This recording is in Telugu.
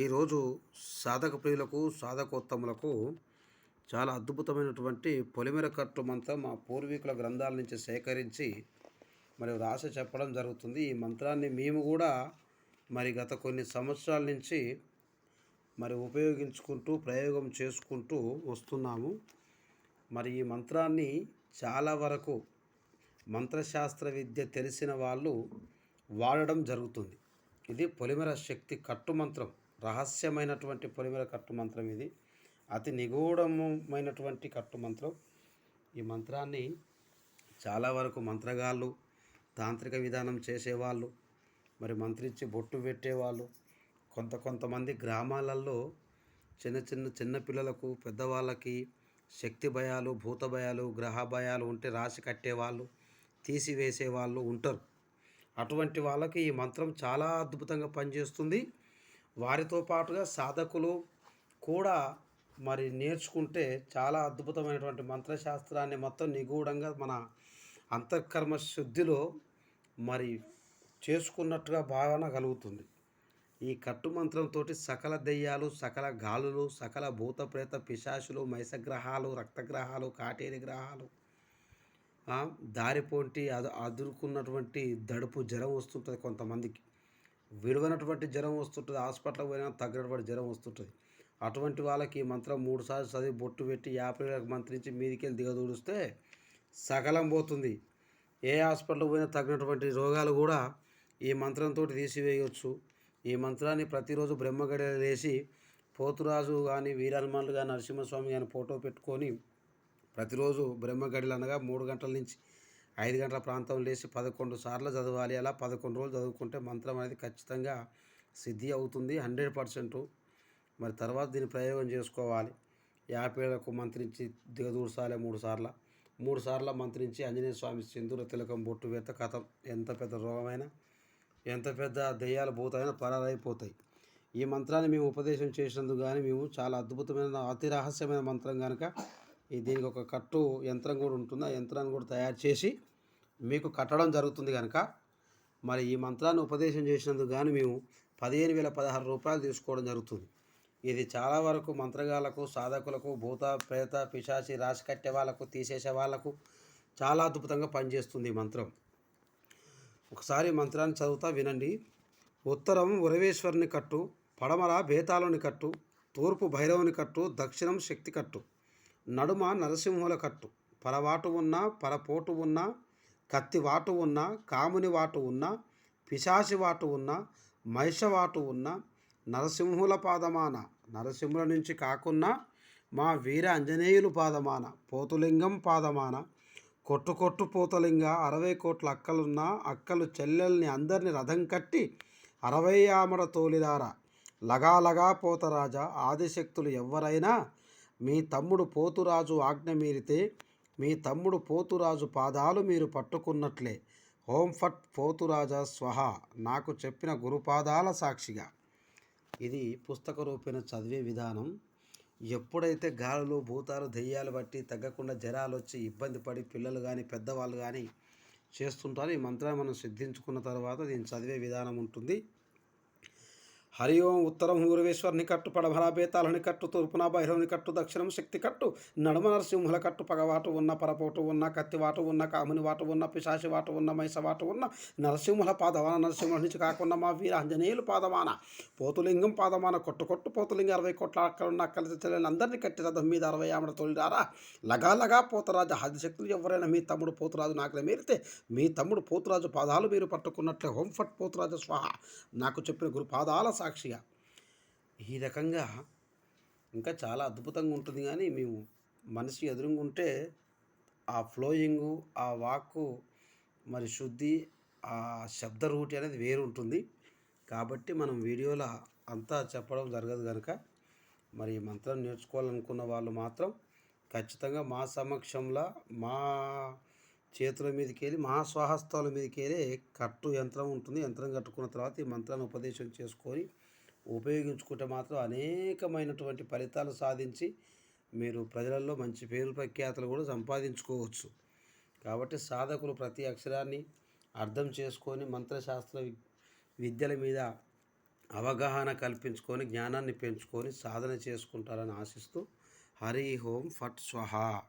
ఈరోజు సాధక ప్రియులకు సాధకోత్తములకు చాలా అద్భుతమైనటువంటి పొలిమెర కట్టు మంత్రం మా పూర్వీకుల గ్రంథాల నుంచి సేకరించి మరి రాసి చెప్పడం జరుగుతుంది. ఈ మంత్రాన్ని మేము కూడా మరి గత కొన్ని సంవత్సరాల నుంచి మరి ఉపయోగించుకుంటూ ప్రయోగం చేసుకుంటూ వస్తున్నాము. మరి ఈ మంత్రాన్ని చాలా వరకు మంత్రశాస్త్ర విద్య తెలిసిన వాళ్ళు వాడడం జరుగుతుంది. ఇది పొలిమెర శక్తి కట్టు మంత్రం. రహస్యమైనటువంటి పొలిమేర కట్టు మంత్రం ఇది. అతి నిగూఢమైనటువంటి కట్టు మంత్రం. ఈ మంత్రాన్ని చాలా వరకు మంత్రగాళ్ళు తాంత్రిక విధానం చేసేవాళ్ళు మరి మంత్రించి బొట్టు పెట్టేవాళ్ళు కొంత కొంతమంది గ్రామాలలో చిన్న చిన్న చిన్న పిల్లలకు పెద్దవాళ్ళకి శక్తి భయాలు భూత భయాలు గ్రహ భయాలు ఉంటే రాసి కట్టేవాళ్ళు తీసివేసే వాళ్ళు ఉంటారు. అటువంటి వాళ్ళకి ఈ మంత్రం చాలా అద్భుతంగా పనిచేస్తుంది. వారితో పాటుగా సాధకులు కూడా మరి నేర్చుకుంటే చాలా అద్భుతమైనటువంటి మంత్రశాస్త్రాన్ని మొత్తం నిగూఢంగా మన అంతఃకర్మ శుద్ధిలో మరి చేసుకున్నట్టుగా భావన కలుగుతుంది. ఈ కట్టు మంత్రంతో సకల దెయ్యాలు సకల గాలులు సకల భూత ప్రేత పిశాచులు మైసగ్రహాలు రక్తగ్రహాలు కాటేరి గ్రహాలు దారిపోంటి అదు అదురుకున్నటువంటి దడుపు జ్వరం వస్తుంటుంది కొంతమందికి. విడవనటువంటి జ్వరం వస్తుంటుంది. హాస్పిటల్కి పోయినా తగ్గినటువంటి జ్వరం వస్తుంటుంది. అటువంటి వాళ్ళకి ఈ మంత్రం మూడు సార్లు చదివి బొట్టు పెట్టి యాపిల్కి మంత్రించి మీదికెళ్ళి దిగదూడిస్తే సకలం పోతుంది. ఏ హాస్పిటల్కి పోయినా తగినటువంటి రోగాలు కూడా ఈ మంత్రంతో తీసివేయవచ్చు ఈ మంత్రాన్ని ప్రతిరోజు బ్రహ్మగడ వేసి పోతురాజు కానీ వీరహనుమానులు కానీ నరసింహస్వామి కానీ ఫోటో పెట్టుకొని ప్రతిరోజు బ్రహ్మగడిలు అనగా మూడు గంటల నుంచి ఐదు గంటల ప్రాంతం లేచి పదకొండు సార్లు చదవాలి. అలా పదకొండు రోజులు చదువుకుంటే మంత్రం అనేది ఖచ్చితంగా సిద్ధి అవుతుంది హండ్రెడ్ పర్సెంట్. మరి తర్వాత దీన్ని ప్రయోగం చేసుకోవాలి. యాపేళ్ళకు మంత్రించి దిగదూర్సాలే మూడు సార్లు. మూడు సార్లు మంత్రించి ఆంజనేయ స్వామి సింధూర తిలకం బొట్టు వేత కథం ఎంత పెద్ద రోగమైనా ఎంత పెద్ద దెయ్యాలు భూతమైనా పరారైపోతాయి. ఈ మంత్రాన్ని మేము ఉపదేశం చేసినందుకు కానీ మేము చాలా అద్భుతమైన అతి రహస్యమైన మంత్రం కనుక ఈ దీనికి ఒక కట్టు యంత్రం కూడా ఉంటుంది? ఆ యంత్రాన్ని కూడా తయారు చేసి మీకు కట్టడం జరుగుతుంది కనుక మరి ఈ మంత్రాన్ని ఉపదేశం చేసినందుకు కానీ మేము పదిహేను వేల పదహారు రూపాయలు తీసుకోవడం జరుగుతుంది. ఇది చాలా వరకు మంత్రగాలకు సాధకులకు భూత ప్రేత పిశాచి రాసి కట్టే వాళ్ళకు తీసేసే వాళ్ళకు చాలా అద్భుతంగా పనిచేస్తుంది ఈ మంత్రం. ఒకసారి మంత్రాన్ని చదువుతా వినండి. ఉత్తరం ఉరవేశ్వరుని కట్టు పడమర బేతాళుని కట్టు తూర్పు భైరవుని కట్టు దక్షిణం శక్తి కట్టు నడుమ నరసింహుల కట్టు పరవాటు ఉన్న పరపోటు ఉన్న కత్తి వాటు ఉన్న కాముని వాటు ఉన్న పిశాసి వాటు ఉన్న మహిషవాటు ఉన్న నరసింహుల పాదమాన నరసింహుల నుంచి కాకున్నా మా వీర అంజనేయులు పాదమాన పోతులింగం పాదమాన కొట్టు కొట్టు పోతలింగ అరవై కోట్ల అక్కలున్న అక్కలు చెల్లెల్ని అందరిని రథం కట్టి అరవై ఆమడ తోలిదార లగాలగా పోతరాజా ఆదిశక్తులు ఎవరైనా మీ తమ్ముడు పోతురాజు ఆజ్ఞ మీరితే మీ తమ్ముడు పోతురాజు పాదాలు మీరు పట్టుకున్నట్లే. హోంఫట్ పోతురాజా స్వహ. నాకు చెప్పిన గురుపాదాల సాక్షిగా. ఇది పుస్తక రూపేణ చదివే విధానం. ఎప్పుడైతే గాలులు భూతాలు దెయ్యాలు బట్టి తగ్గకుండా జరాలు వచ్చి ఇబ్బంది పడి పిల్లలు కానీ పెద్దవాళ్ళు కానీ చేస్తుంటారు ఈ మంత్రాన్ని మనం సిద్ధించుకున్న తర్వాత దీన్ని చదివే విధానం ఉంటుంది. హరి ఓం ఉత్తరం ఊరవేశ్వరుని కట్టు పడమర బేతాలని కట్టు తూర్పున భైరవుని కట్టు దక్షిణం శక్తి కట్టు. నడుమ నరసింహుల కట్టు పగవాటు ఉన్న పరపోటు ఉన్న కత్తివాటు ఉన్న కాముని వాటు ఉన్న పిశాచి వాటు ఉన్న మైసవాటు ఉన్న నరసింహుల పాదవాన నరసింహుల నుంచి కాకుండా మా వీర ఆంజనేయులు పాదమాన పోతులింగం పాదమాన కొట్టు కొట్టు పోతులింగం అరవై కోట్ల అక్కడున్న అక్కల చెల్లెలు అందరినీ కట్టి రథం మీద అరవై ఆమెడ తొలిరారా. లగాలగా పోతరాజు హరిశక్తులు ఎవరైనా మీ తమ్ముడు పోతురాజు నాకు మీరితే మీ తమ్ముడు పోతురాజు పాదాలు మీరు పట్టుకున్నట్లే హోంఫట్ పోతురాజు స్వాహ. నాకు చెప్పిన గురు పాదాల సాక్షిగా. ఈ రకంగా ఇంకా చాలా అద్భుతంగా ఉంటుంది కానీ మేము మనిషి ఎదురుగుంటే ఆ ఫ్లోయింగు ఆ వాక్కు మరి శుద్ధి ఆ శబ్ద రూటి అనేది వేరు ఉంటుంది. కాబట్టి మనం వీడియోలో అంతా చెప్పడం జరగదు కనుక మరి ఈ మంత్రం నేర్చుకోవాలనుకున్న వాళ్ళు మాత్రం ఖచ్చితంగా మా సమక్షంలో మా చేతుల మీదకి వెళ్ళి మా స్వహస్తాల మీదకి వెళ్ళి కట్టు యంత్రం ఉంటుంది. యంత్రం కట్టుకున్న తర్వాత ఈ మంత్రాన్ని ఉపదేశం చేసుకొని ఉపయోగించుకుంటే మాత్రం అనేకమైనటువంటి ఫలితాలు సాధించి మీరు ప్రజలలో మంచి పేరు ప్రఖ్యాతలు కూడా సంపాదించుకోవచ్చు. కాబట్టి సాధకులు ప్రతి అక్షరాన్ని అర్థం చేసుకొని మంత్రశాస్త్ర విద్యల మీద అవగాహన కల్పించుకొని జ్ఞానాన్ని పెంచుకొని సాధన చేసుకుంటారని ఆశిస్తూ హరి ఓం ఫట్ స్వహ.